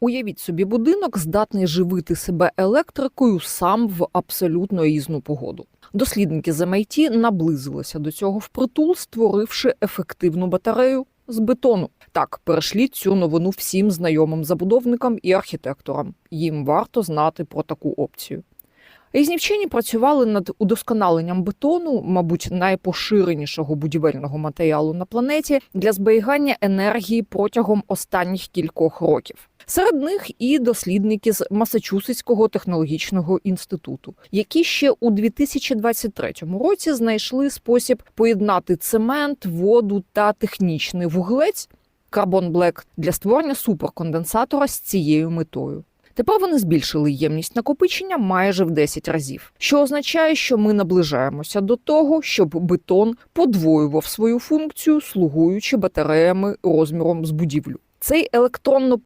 Уявіть собі, будинок здатний живити себе електрикою сам в абсолютно різну погоду. Дослідники з MIT наблизилися до цього впритул, створивши ефективну батарею з бетону. Так, перешліть цю новину всім знайомим забудовникам і архітекторам. Їм варто знати про таку опцію. Різні вчені працювали над удосконаленням бетону, мабуть, найпоширенішого будівельного матеріалу на планеті, для зберігання енергії протягом останніх кількох років. Серед них і дослідники з Масачусетського технологічного інституту, які ще у 2023 році знайшли спосіб поєднати цемент, воду та технічний вуглець Carbon Black для створення суперконденсатора з цією метою. Тепер вони збільшили ємність накопичення майже в 10 разів, що означає, що ми наближаємося до того, щоб бетон подвоював свою функцію, слугуючи батареями розміром з будівлю. Цей електронно